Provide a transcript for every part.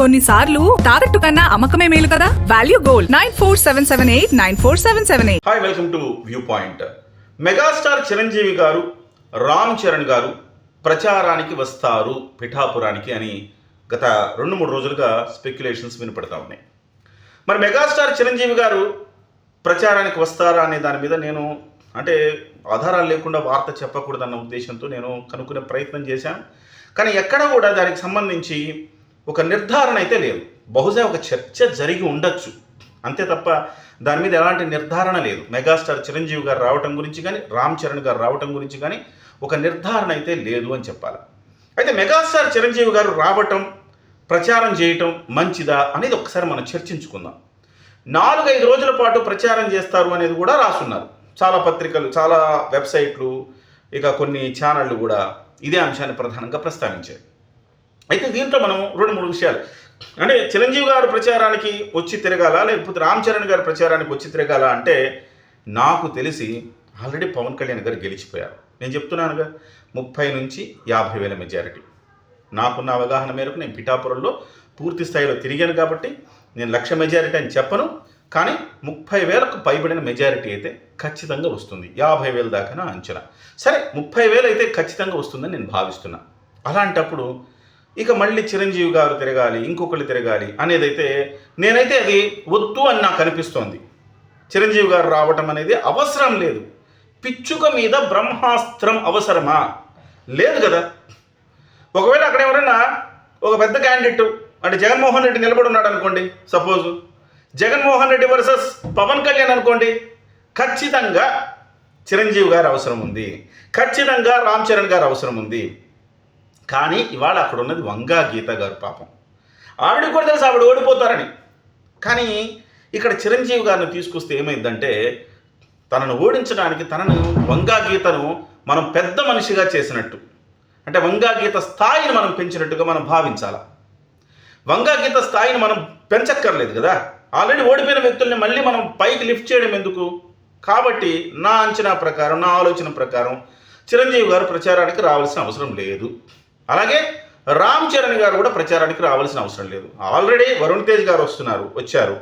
కొన్నిసార్లు తాకట్టు కన్నా అమ్మకమే మేలు కదా? Value gold nine four seven seven eight nine four seven seven eight hi welcome to viewpoint megastar Chiranjeevi garu Ram Charan గారు ప్రచారానికి వస్తారు పిఠాపురానికి అని గత రెండు మూడు రోజులుగా స్పెక్యులేషన్స్ వినపడతా ఉన్నాయి. మరి మెగాస్టార్ చిరంజీవి గారు ప్రచారానికి వస్తారా అనే దాని మీద నేను అంటే ఆధారాలు లేకుండా వార్త చెప్పకూడదన్న ఉద్దేశంతో నేను కనుక్కునే ప్రయత్నం చేశాను. కానీ ఎక్కడ కూడా దానికి సంబంధించి ఒక నిర్ధారణ అయితే లేదు. బహుశా ఒక చర్చ జరిగి ఉండొచ్చు. అంతే తప్ప దాని మీద ఎలాంటి నిర్ధారణ లేదు. మెగాస్టార్ చిరంజీవి గారు రావటం గురించి కానీ రామ్ చరణ్ గారు రావటం గురించి కానీ ఒక నిర్ధారణ అయితే లేదు అని చెప్పాలి. అయితే మెగాస్టార్ చిరంజీవి గారు రావటం ప్రచారం చేయటం మంచిదా అనేది ఒకసారి మనం చర్చించుకుందాం. నాలుగైదు రోజుల పాటు ప్రచారం చేస్తారు అనేది కూడా రాసున్నారు. చాలా పత్రికలు చాలా వెబ్సైట్లు ఇక కొన్ని ఛానళ్ళు కూడా ఇదే అంశాన్ని ప్రధానంగా ప్రస్తావించాయి. అయితే దీంట్లో మనం రెండు మూడు విషయాలు. అంటే చిరంజీవి గారు ప్రచారానికి వచ్చి తిరగాల? లేకపోతే రామ్ చరణ్ గారి ప్రచారానికి వచ్చి తిరగాల? అంటే నాకు తెలిసి ఆల్రెడీ పవన్ కళ్యాణ్ గారు గెలిచిపోయారు. నేను చెప్తున్నానుగా ముప్పై నుంచి యాభై వేల మెజారిటీ. నాకున్న అవగాహన మేరకు నేను పిఠాపురంలో పూర్తి స్థాయిలో తిరిగాను కాబట్టి నేను లక్ష మెజారిటీ అని చెప్పను. కానీ ముప్పై వేలకు పైబడిన మెజారిటీ అయితే ఖచ్చితంగా వస్తుంది. యాభై వేల దాకా అంచనా. సరే ముప్పై వేలు అయితే ఖచ్చితంగా వస్తుందని నేను భావిస్తున్నా. అలాంటప్పుడు ఇక మళ్ళీ చిరంజీవి గారు తిరగాలి ఇంకొకళ్ళు తిరగాలి అనేదైతే నేనైతే అది వద్దు అని నాకు అనిపిస్తోంది. చిరంజీవి గారు రావటం అనేది అవసరం లేదు. పిచ్చుక మీద బ్రహ్మాస్త్రం అవసరమా? లేదు కదా. ఒకవేళ అక్కడ ఎవరైనా ఒక పెద్ద క్యాండిడేట్ అంటే జగన్మోహన్ రెడ్డి నిలబడి ఉన్నాడు అనుకోండి సపోజ్ జగన్మోహన్ రెడ్డి వర్సెస్ పవన్ కళ్యాణ్ అనుకోండి ఖచ్చితంగా చిరంజీవి గారు అవసరం ఉంది. ఖచ్చితంగా రామ్ చరణ్ గారు అవసరం ఉంది. కానీ ఇవాళ అక్కడ ఉన్నది వంగా గీత గారు పాపం. ఆవిడ కూడా తెలుసు ఆవిడ ఓడిపోతారని. కానీ ఇక్కడ చిరంజీవి గారిని తీసుకొస్తే ఏమైందంటే తనను ఓడించడానికి తనను వంగా గీతను మనం పెద్ద మనిషిగా చేసినట్టు. అంటే వంగా గీత స్థాయిని మనం పెంచినట్టుగా మనం భావించాలా. వంగా గీత స్థాయిని మనం పెంచక్కర్లేదు కదా. ఆల్రెడీ ఓడిపోయిన వ్యక్తుల్ని మళ్ళీ మనం పైకి లిఫ్ట్ చేయడం ఎందుకు? కాబట్టి నా అంచనా ప్రకారం నా ఆలోచన ప్రకారం చిరంజీవి గారు ప్రచారానికి రావాల్సిన అవసరం లేదు. అలాగే రామ్ చరణ్ గారు కూడా ప్రచారానికి రావాల్సిన అవసరం లేదు. ఆల్రెడీ వరుణ్ తేజ్ గారు వస్తున్నారు వచ్చారు.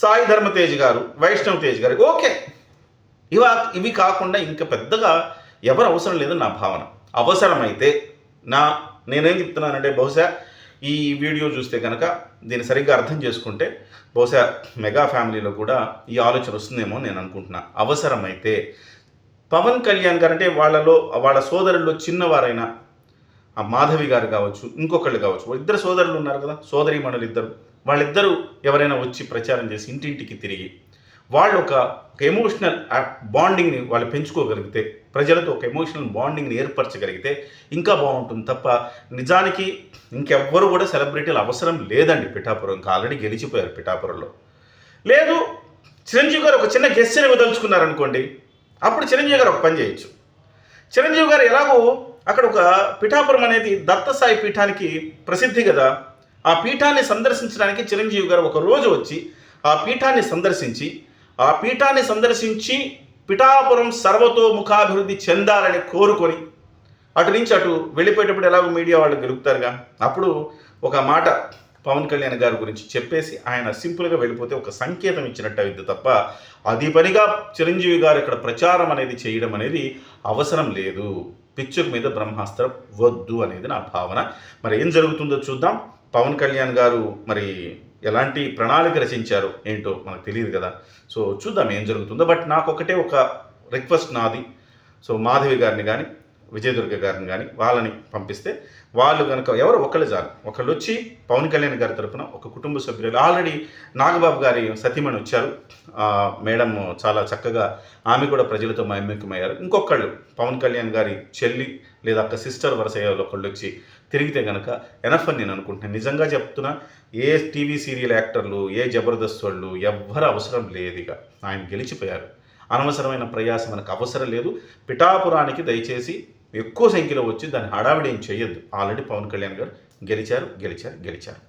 సాయి ధర్మ తేజ్ గారు వైష్ణవ్ తేజ్ గారు ఓకే. ఇవ ఇవి కాకుండా ఇంకా పెద్దగా ఎవరు అవసరం లేదని నా భావన. అవసరమైతే నా నేనేం చెప్తున్నానంటే బహుశా ఈ వీడియో చూస్తే కనుక దీన్ని సరిగ్గా అర్థం చేసుకుంటే బహుశా మెగా ఫ్యామిలీలో కూడా ఈ ఆలోచన వస్తుందేమో నేను అనుకుంటున్నా. అవసరమైతే పవన్ కళ్యాణ్ గారు అంటే వాళ్ళలో వాళ్ళ సోదరుల్లో చిన్నవారైనా ఆ మాధవి గారు కావచ్చు ఇంకొకళ్ళు కావచ్చు ఇద్దరు సోదరులు ఉన్నారు కదా సోదరీమణులు ఇద్దరు. వాళ్ళిద్దరూ ఎవరైనా వచ్చి ప్రచారం చేసి ఇంటింటికి తిరిగి వాళ్ళు ఒక ఎమోషనల్ బాండింగ్ని వాళ్ళు పెంచుకోగలిగితే ప్రజలతో ఒక ఎమోషనల్ బాండింగ్ని ఏర్పరచగలిగితే ఇంకా బాగుంటుంది తప్ప నిజానికి ఇంకెవ్వరు కూడా సెలబ్రిటీలు అవసరం లేదండి పిఠాపురం ఇంకా ఆల్రెడీ గెలిచిపోయారు పిఠాపురంలో. లేదు చిరంజీవి గారు ఒక చిన్న గెస్ట్ని వదలుచుకున్నారనుకోండి అప్పుడు చిరంజీవి గారు ఒక పని చేయొచ్చు. చిరంజీవి గారు ఎలాగో అక్కడ ఒక పిఠాపురం అనేది దత్తసాయి పీఠానికి ప్రసిద్ధి కదా. ఆ పీఠాన్ని సందర్శించడానికి చిరంజీవి గారు ఒక రోజు వచ్చి ఆ పీఠాన్ని సందర్శించి ఆ పీఠాన్ని సందర్శించి పిఠాపురం సర్వతోముఖాభివృద్ధి చెందాలని కోరుకొని అటు నుంచి అటు వెళ్ళిపోయేటప్పుడు ఎలాగో మీడియా వాళ్ళు గెలుపుతారుగా. అప్పుడు ఒక మాట పవన్ కళ్యాణ్ గారి గురించి చెప్పేసి ఆయన సింపుల్గా వెళ్ళిపోతే ఒక సంకేతం ఇచ్చినట్టు అయింది తప్ప అది పనిగా చిరంజీవి గారు ఇక్కడ ప్రచారం అనేది చేయడం అనేది అవసరం లేదు. పిక్చర్ మీద బ్రహ్మాస్త్రం వద్దు అనేది నా భావన. మరి ఏం జరుగుతుందో చూద్దాం. పవన్ కళ్యాణ్ గారు మరి ఎలాంటి ప్రణాళిక రచించారు ఏంటో మనకు తెలియదు కదా. సో చూద్దాం ఏం జరుగుతుందో. బట్ నాకు ఒకటే ఒక రిక్వెస్ట్ నాది. సో మాధవి గారిని కానీ విజయదుర్గ గారిని కానీ వాళ్ళని పంపిస్తే వాళ్ళు కనుక ఎవరు ఒకళ్ళు చాలు. ఒకళ్ళు వచ్చి పవన్ కళ్యాణ్ గారి తరపున ఒక కుటుంబ సభ్యులు ఆల్రెడీ నాగబాబు గారి సతీమణి వచ్చారు. మేడం చాలా చక్కగా ఆమె కూడా ప్రజలతో మమేకమయ్యారు ఇంకొకళ్ళు పవన్ కళ్యాణ్ గారి చెల్లి లేదా అక్క సిస్టర్ వరుస ఒకళ్ళు వచ్చి తిరిగితే కనుక ఎనఫ్ అని నేను అనుకుంటున్నాను నిజంగా చెప్తున్నా ఏ టీవీ సీరియల్ యాక్టర్లు ఏ జబర్దస్త్ వాళ్ళు ఎవ్వరు అవసరం లేదు ఇక. ఆయన గెలిచిపోయారు. అనవసరమైన ప్రయాసం మనకు అవసరం లేదు. పిఠాపురానికి దయచేసి ఎక్కువ సంఖ్యలో వచ్చి దాన్ని హడావిడి ఏం చేయొద్దు. ఆల్రెడీ పవన్ కళ్యాణ్ గారు గెలిచారు గెలిచారు గెలిచారు.